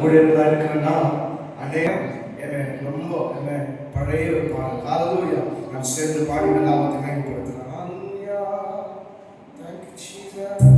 ஊழியர்களாக இருக்கிறேன்னா அநேகம் என்னை ரொம்ப என்னை பழைய காலையில நான் சேர்ந்து பாடி நாமத்தை மேம்படுத்துகிறேன்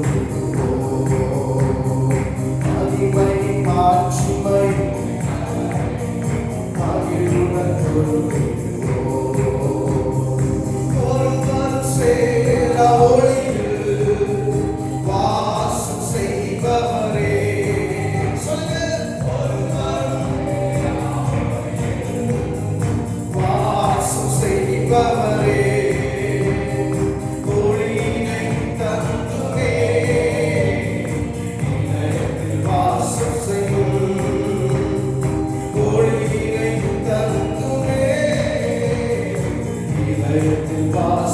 Senhor.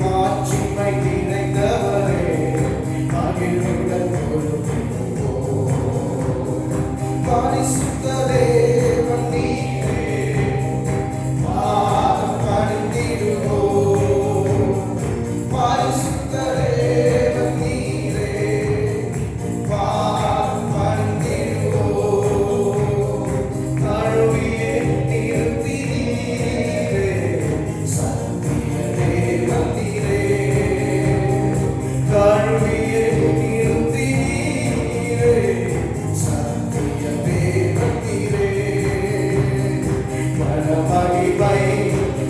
மாற்றி மை நினைத்தவரே.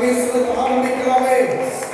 Jesus, the Father, make it always.